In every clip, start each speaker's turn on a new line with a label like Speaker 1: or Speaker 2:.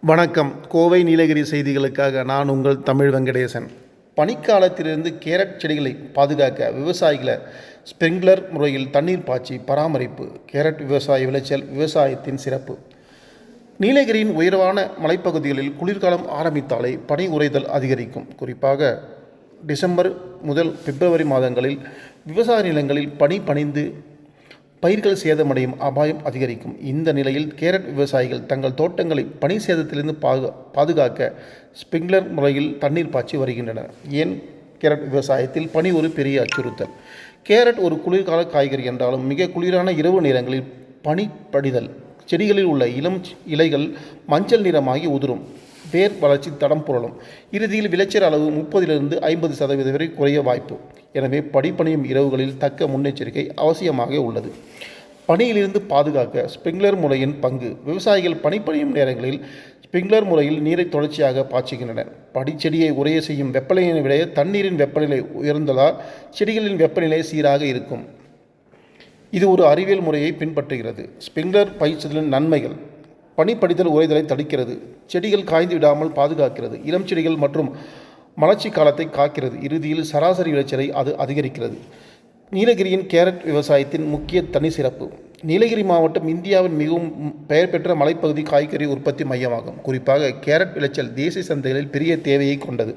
Speaker 1: வணக்கம். கோவை நீலகிரி செய்திகளுக்காக நான் உங்கள் தமிழ் வெங்கடேசன். பனிக்காலத்திலிருந்து கேரட் செடிகளை பாதுகாக்க விவசாயிகளை ஸ்ப்ரிங்க்லர் முறையில் தண்ணீர் பாய்ச்சி பராமரிப்பு கேரட் விவசாய விளைச்சல் விவசாயத்தின் சிறப்பு. நீலகிரியின் உயர்வான மலைப்பகுதிகளில் குளிர்காலம் ஆரம்பித்தாலே பனி உறைதல் அதிகரிக்கும். குறிப்பாக டிசம்பர் முதல் பிப்ரவரி மாதங்களில் விவசாய நிலங்களில் பனி பணிந்து பயிர்கள் சேதமடையும் அபாயம் அதிகரிக்கும். இந்த நிலையில் கேரட் விவசாயிகள் தங்கள் தோட்டங்களை பனி சேதத்திலிருந்து பாது பாதுகாக்க ஸ்ப்ரிங்க்லர் முறையில் தண்ணீர் பாய்ச்சி வருகின்றனர். ஏன்? கேரட் விவசாயத்தில் பனி ஒரு பெரிய அச்சுறுத்தல். கேரட் ஒரு குளிர்கால காய்கறி என்றாலும் மிக குளிரான இரவு நேரங்களில் பனி படிதல் செடிகளில் உள்ள இளம் இலைகள் மஞ்சள் நிறமாகி உதிரும். வேர் வளர்ச்சி தடம் புரளும். இறுதியில் விளைச்சல் அளவு முப்பதிலிருந்து ஐம்பது சதவீதம் வரை குறைய வாய்ப்பு. எனவே படிப்பணியும் இரவுகளில் தக்க முன்னெச்சரிக்கை அவசியமாக உள்ளது. பனியிலிருந்து பாதுகாக்க ஸ்பிரிங்லர் முறையின் பங்கு. விவசாயிகள் பனிப்பணியும் நேரங்களில் ஸ்பிரிங்லர் முறையில் நீரை தொடர்ச்சியாக பாய்ச்சுகின்றனர். படிச்செடியை உரைய செய்யும் வெப்பநிலையை விட தண்ணீரின் வெப்பநிலை உயர்ந்ததால் செடிகளின் வெப்பநிலை சீராக இருக்கும். இது ஒரு அறிவியல் முறையை பின்பற்றுகிறது. ஸ்பிரிங்லர் பயிற்சிகளின் நன்மைகள். பனிப்படிதல் உறைதலை தடுக்கிறது. செடிகள் காய்ந்து விடாமல் பாதுகாக்கிறது. இளம் செடிகள் மற்றும் மலர்ச்சி காலத்தை காக்கிறது. இறுதியில் சராசரி விளைச்சலை அது அதிகரிக்கிறது. நீலகிரியின் கேரட் விவசாயத்தின் முக்கிய தனி சிறப்பு. நீலகிரி மாவட்டம் இந்தியாவின் மிகவும் பெயர் பெற்ற மலைப்பகுதி காய்கறி உற்பத்தி மையமாகும். குறிப்பாக கேரட் விளைச்சல் தேசிய சந்தைகளில் பெரிய தேவையை கொண்டது.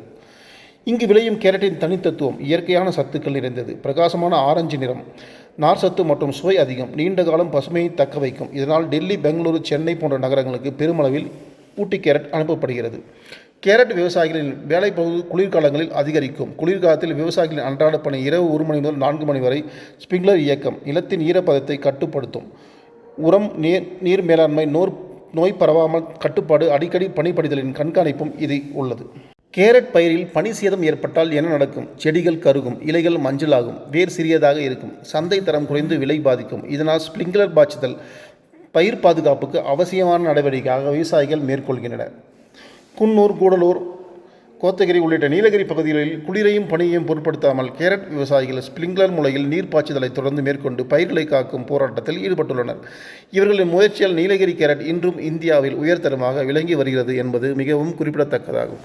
Speaker 1: இங்கு விளையும் கேரட்டின் தனித்தத்துவம் இயற்கையான சத்துக்கள் நிறைந்தது. பிரகாசமான ஆரஞ்சு நிறம் நார் சத்து மற்றும் சுவை அதிகம். நீண்ட காலம் பசுமையை தக்க வைக்கும். இதனால் டெல்லி பெங்களூரு சென்னை போன்ற நகரங்களுக்கு பெருமளவில் ஊட்டி கேரட் அனுப்பப்படுகிறது. கேரட் விவசாயிகளின் வேலைப்பகுதி குளிர்காலங்களில் அதிகரிக்கும். குளிர்காலத்தில் விவசாயிகளின் அன்றாட பணி இரவு ஒரு மணி முதல் நான்கு மணி வரை ஸ்பிங்லர் இயக்கம். நிலத்தின் ஈரப்பதத்தை கட்டுப்படுத்தும். உரம் நீர் நீர் மேலாண்மை நோர் நோய் பரவாமல் கட்டுப்பாடு அடிக்கடி பனிப்படிதலின் கண்காணிப்பும் இது உள்ளது. கேரட் பயிரில் பனி சேதம் ஏற்பட்டால் என்ன நடக்கும்? செடிகள் கருகும் இலைகள் மஞ்சளாகும் வேர் சிறியதாக இருக்கும் சந்தை தரம் குறைந்து விலை பாதிக்கும். இதனால் ஸ்ப்ரிங்க்லர் பாய்ச்சுதல் பயிர் பாதுகாப்புக்கு அவசியமான நடவடிக்கையாக விவசாயிகள் மேற்கொள்கின்றனர். குன்னூர் கூடலூர் கோத்தகிரி உள்ளிட்ட நீலகிரி பகுதிகளில் குளிரையும் பனியையும் பொருட்படுத்தாமல் கேரட் விவசாயிகள் ஸ்ப்ரிங்க்லர் முறையில் நீர் பாய்ச்சுதலை தொடர்ந்து மேற்கொண்டு பயிர்களை காக்கும் போராட்டத்தில் ஈடுபட்டுள்ளனர். இவர்களின் முயற்சியால் நீலகிரி கேரட் இன்றும் இந்தியாவில் உயர்தரமாக விளங்கி வருகிறது என்பது மிகவும் குறிப்பிடத்தக்கதாகும்.